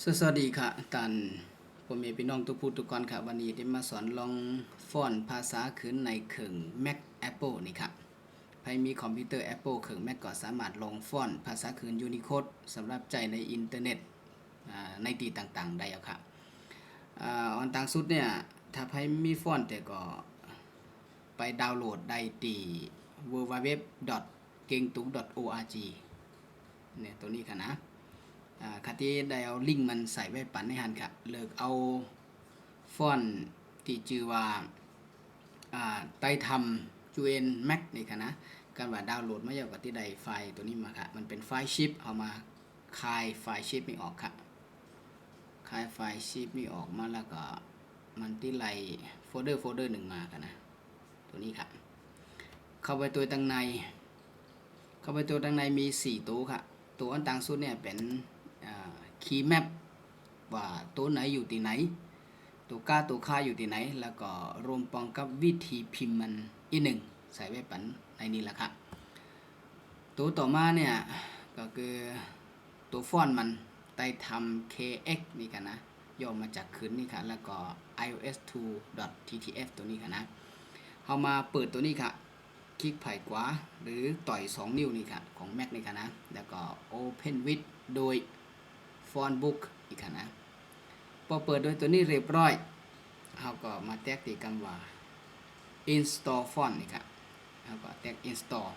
สวัสดีค่ะตันผมเอพี่น้องทุกผู้ทุกคนค่ะ วันนี้ได้มาสอนลองฟอนภาษาขืนในเครื่อง Mac Apple นี่ค่ะใครมีคอมพิวเตอร์ Apple เครื่อง Mac ก็สามารถลองฟอนภาษาขืน Unicode สำหรับใจในอินเทอร์เน็ตในตีต่างๆ ได้แล้วค่ะอ่าอนต่างสุดเนี่ย ถ้าใครมีฟอนแต่ก็ไปดาวน์โหลดได้ตี www. เก่งตุง .org เนี่ยตัวนี้ค่ะนะ อ่าที่ได้เอาลิงก์มันใส่ไว้ปันในหันค่ะเลิกเอาฟอนต์ที่ชื่อว่าอ่าไต้ทำจูเอ็นแม็กนี่ค่ะนะการว่าดาวน์โหลดมาเยอะกับที่ไดไฟล์ตัวนี้มาค่ะ มันเป็นไฟล์ชิปเอามาคายไฟล์ชิปนี่ออกค่ะคายไฟล์ชิปนี่ออกมาแล้วก็มันที่ไลโฟลเดอร์โฟลเดอร์หนึ่งมาค่ะนะตัวนี้ค่ะ เข้าไปตัวตั้งใน เข้าไปตัวตั้งในมี 4 ตัวค่ะ ตัวอันต่างสุดเนี่ยเป็น คีย์แมปว่าตัวไหนอยู่ที่ไหน ตัวก้าตัวค่าอยู่ที่ไหน แล้วก็รวมปองกับวิธีพิมพ์มันอีกหนึ่งใส่ไว้ปันในนี้แหละค่ะตัวต่อมาเนี่ยก็คือตัวฟอนต์มันไต่ทำ kx นี่กันนะย่อมาจากคืนนี่ค่ะแล้วก็ ios2.ttf ตัวนี้ค่ะนะเอามาเปิดตัวนี้ค่ะ คลิกไผ่ขวาหรือต่อย 2 นิ้วนี่ค่ะของ Mac นี่ค่ะนะ แล้วก็ Open with โดย Font Book อีกค่ะนะพอเปิดโดยตัวนี้เรียบร้อยเราก็มาแตกตีคำว่า install font นี่ค่ะเราก็แตก install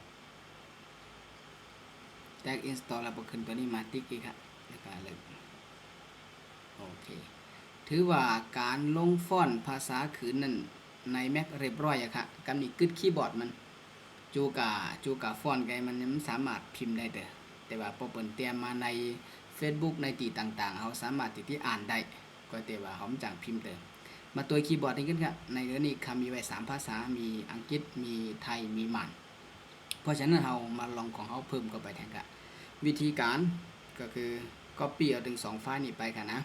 แตก install แล้วพอขึ้นตัวนี้มาติ๊กอีกค่ะแล้วก็เลยโอเค ถือว่าการลงฟอนต์ภาษาขืนนั่นใน Mac เรียบร้อยอะค่ะกำนี่กึดคีย์บอร์ดมัน จูกาจูกาฟอนต์ไกมันมันสามารถพิมพ์ได้เด้อแต่ว่าพอเปิดเตรียมมาใน Facebook ในตีต่างๆเขาสามารถติดที่อ่านได้ก็แต่ว่าเขาไม่จังพิมพ์เด้อมาตัวคีย์บอร์ดนี่กันครับในเรื่องนี้คำมีไว้สามภาษา มีอังกฤษ มีไทย มีมัน เพราะฉะนั้นเรามาลองของเขาเพิ่มเข้าไปแทนกันวิธีการก็คือ copy เอาถึงสองไฟล์นี้ไปค่ะนะ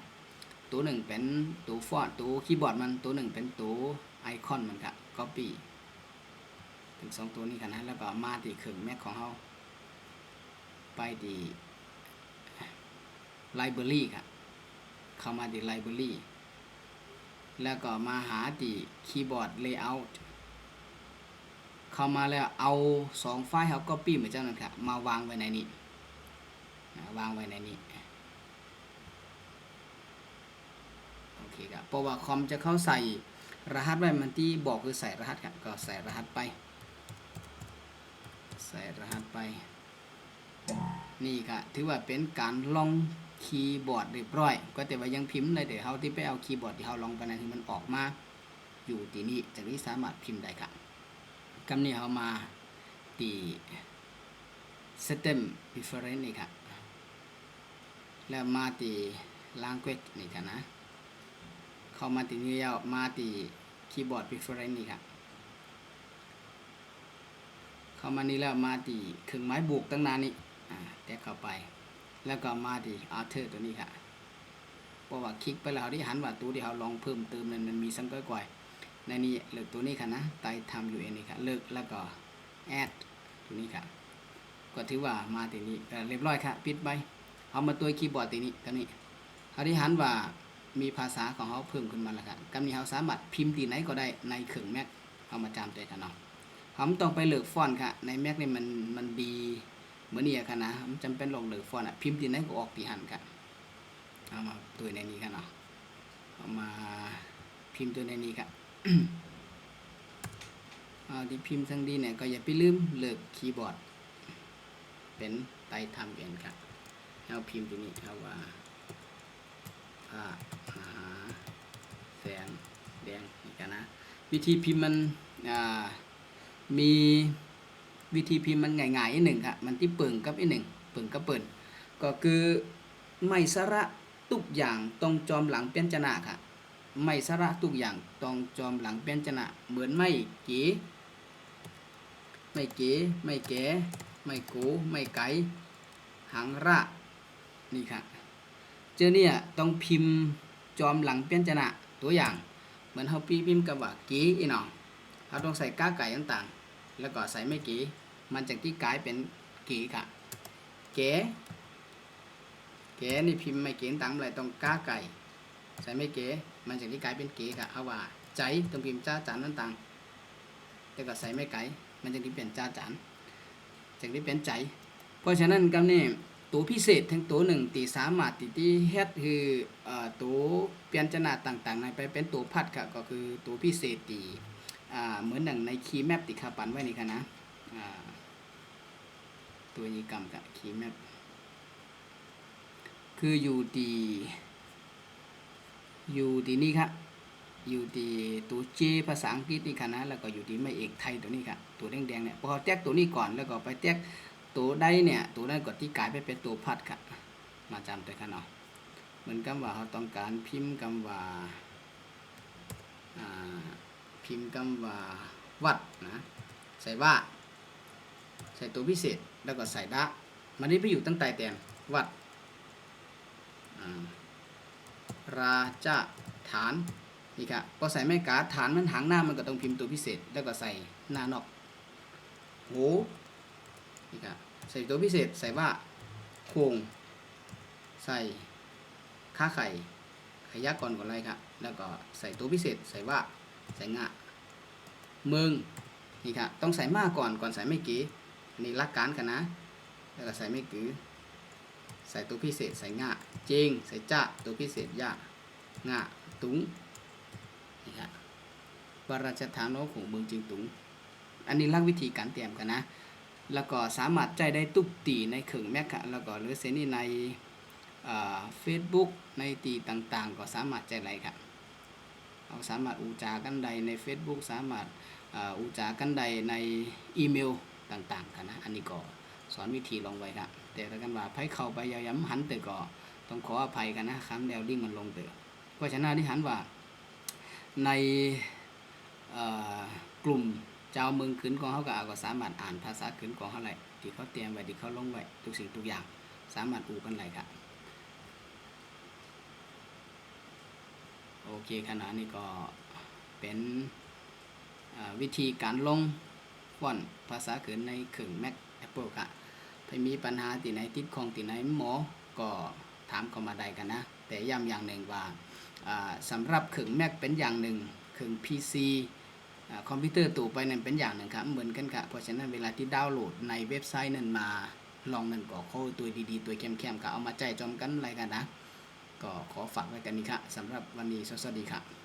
ตัวหนึ่งเป็นตัวฟอนต์ตัวคีย์บอร์ดมัน ตัวหนึ่งเป็นตัวไอคอนมันค่ะ copy ถึงสองตัวนี้กันนะ แล้วก็มาที่เครื่องแม็กของเราไป ที่ library ครับ เข้ามาที่ library แล้วก็มาหาที่ keyboard layout เข้ามาแล้วเอาสองไฟล์เขา copy เหมือนเจ้านั่นครับมาวางไว้ในนี้วางไว้ในนี้โอเคครับเพราะว่าคอมจะเข้าใส่รหัสไว้มันที่บอกคือใส่รหัสครับก็ใส่รหัสไป ใส่รหัสไป นี่ก็ถือว่าเป็นการลอง คีย์บอร์ดเรียบร้อย ก็แต่ว่ายังพิมพ์ได้เดี๋ยวเขาที่ไปเอาคีย์บอร์ดที่เขาลองไปนั้นที่มันออกมาอยู่ที่นี่จากนี้สามารถพิมพ์ได้ครับกำนี้เขามาตี system preference นี่ครับแล้วมาตี language นี่ครับนะ เข้ามาตีนี้แล้วมาตีคีย์บอร์ด preference นี่ครับเข้ามานี่แล้วมาที่เครื่องไม้บวกตั้งนานนี้อ่าแตะเข้าไป แล้วก็มาที่อาร์เธอร์ตัวนี้ค่ะเพราะว่าคลิกไปแล้วที่หันว่าตัวที่เราลองเพิ่มเติมนั้นมันมีสังเกตก่อยในนี้เลือกตัวนี้ค่ะนะไต่ทำอยู่เองนี่ค่ะเลือกแล้วก็แอดตัวนี้ค่ะก็ถือว่ามาที่นี้เรียบร้อยค่ะปิดไปเอามาตัวคีย์บอร์ดตัวนี้ตัวนี้เขาที่หันว่ามีภาษาของเขาเพิ่มขึ้นมาแล้วค่ะกำนี้เขาสามารถพิมพ์ที่ไหนก็ได้ในเครื่องแม็กเอามาจำใจกันเนาะผมต้องไปเลือกฟอนต์ค่ะ ในแม็กนี่มันมันดี เมื่อนนี่ค่ะนะผมจำเป็นลงเลือฟอนอะพิมพ์ที่ไหนก็ออกที่หันค่ะเอามาตัวในนี้ค่ะเนาะเอามาพิมพ์ตัวในนี้ค่ะเอาที่พิมพ์ทั้งดีเนี่ยก็อย่าไปลืมเลือกคีย์บอร์ด เป็นไต่ทำเองค่ะเอาพิมพ์ตัวนี้เอาว่าผ้าหาแสงแดงนี่กันนะ วิธีพิมพ์มันมี วิธีพิมพ์มันง่ายๆอีหนึ่งค่ะมันที่เปิ่งกับอีหนึ่งเปิ่งกับเปิ่นก็คือไม่สระทุกอย่างต้องจอมหลังเปียนจนะค่ะไม่สระทุกอย่างต้องจอมหลังเปียนจนะเหมือนไม่เก๋ไม่เก๋ไม่แก๋ไม่โกไม่ไก่หางระนี่ค่ะเจอเนี่ยต้องพิมพ์จอมหลังเปียนจนะตัวอย่าง เหมือนเฮาปีพิมพ์กับว่าเก๋อีหนองเราต้องใส่ก้าไก่ต่างๆ แล้วก็ใส่ไม่กี่มันจากที่กลายเป็นกี่ค่ะ เก๋เก๋นี่พิมพ์ไม่เก๋ตังอะไรต้องก้าไก่ ใส่ไม่เก๋มันจะที่กลายเป็นเก๋กะเอาว่าใจต้องพิมพ์จ้าจานนั่นตังแต่ก็ใส่ไม่ไก่มันจะที่เป็นจ้าจานจะที่เป็นใจ เพราะฉะนั้นกำนี่ตัวพิเศษทั้งตัวหนึ่งตีสามารถตีที่เฮ็ดคืออตัวเปลี่ยนจนาต่างๆในไปเป็นตัวพัดค่ะก็คือตัวพิเศษตี เหมือนดังในคีย์แมปติคาปันไว้นี่ค่ะนะตัวยีกรรมกับคีย์แมปคืออยู่ตีอยู่ตีนี่ครับอยู่ตีตัวเจภาษาอังกฤษนี่ค่ะนะแล้วก็อยู่ที่ไม่เอกไทยตัวนี้ค่ะตัวแดงๆเนี่ยพอแตกตัวนี้ก่อนแล้วก็ไปแตกตัวได้เนี่ยตัวนั้นก็ที่กลายไปเป็นตัวพัดค่ะมาจำตัวกันเนาะเหมือนกับว่าเราต้องการพิมพ์คำว่าอ่า พิมพ์คำว่าวัดนะใส่ว่า ใส่ตัวพิเศษแล้วก็ใส่ดะมันนี้ไปอยู่ตั้งแต่แตนวัดอ่าราฐานนี่ครับพอใส่แม่กาฐานมันหางหน้ามันก็ต้องพิมพ์ตัวพิเศษ แล้วก็ใส่หน้านอกโหนี่ครับใส่ตัวพิเศษใส่ว่าโคงใส่ค่าไข่ขยักก่อนก่อนเลยครับแล้วก็ใส่ตัวพิเศษใส่ว่าใส่งะ มึงนี่ครับต้องใส่มากก่อนก่อนใส่ไม่กี่อันนี้รักการกันนะแล้วก็ใส่ไม่กี่ใส่ตัวพิเศษใส่งะจริงใส่จ้าตัวพิเศษยางะตุงนี่ครับวราชธานโนของเมืองจริงตุงอันนี้ลักวิธีการเตรียมกันนะ แล้วก็สามารถใจได้ตุกตีในเครื่งแมคค่ะแล้วก็หรือเซนี่ในเฟซบุ๊กในตีต่างๆ ก็สามารถใจไรค่ะ เราสามารถอูจากันใดใน Facebook สามารถอ่าอูจากันใดในอีเมลต่างๆกันนะอันนี้ก็สอนวิธีลงไว้ครับแต่ถ้ากันว่าไพ่เข้าไปยาย้ำหันเตอก็ต้องขออภัยกันนะครับแนวดิ้งมันลงเตอเพราะฉะนั้นที่หันว่าในกลุ่มเจ้าเมืองขึ้นของเขาก็อาก็สามารถอ่านภาษาขึ้นของเขาไหลที่เขาเตรียมไว้ที่เขาลงไว้ทุกสิ่งทุกอย่าง สามารถอูกันไหลครั โอเคขณะนี้ก็เป็นวิธีการลงฟอนต์ภาษาขึ้นในเครื่อง Mac Apple ค่ะถ้ามีปัญหาที่ไหนติดของที่ไหนหมอ ก็ถามเข้ามาได้กันนะ แต่ย้ำอย่างหนึ่งว่าสำหรับเครื่อง Mac เป็นอย่างหนึ่งเครื่อง PC อคอมพิวเตอร์ตู่ไปนั่นเป็นอย่างหนึ่งครับเหมือนกันครับเพราะฉะนั้นเวลาที่ดาวน์โหลดในเว็บไซต์นั้นมาลองนั่นก็เข้าตัวดีๆ ตัวเข้มๆก็เอามาใจจอมกันอะไรกันนะ ก็ขอฝากไว้กันนี้ครับสำหรับวันนี้สวัสดีครับ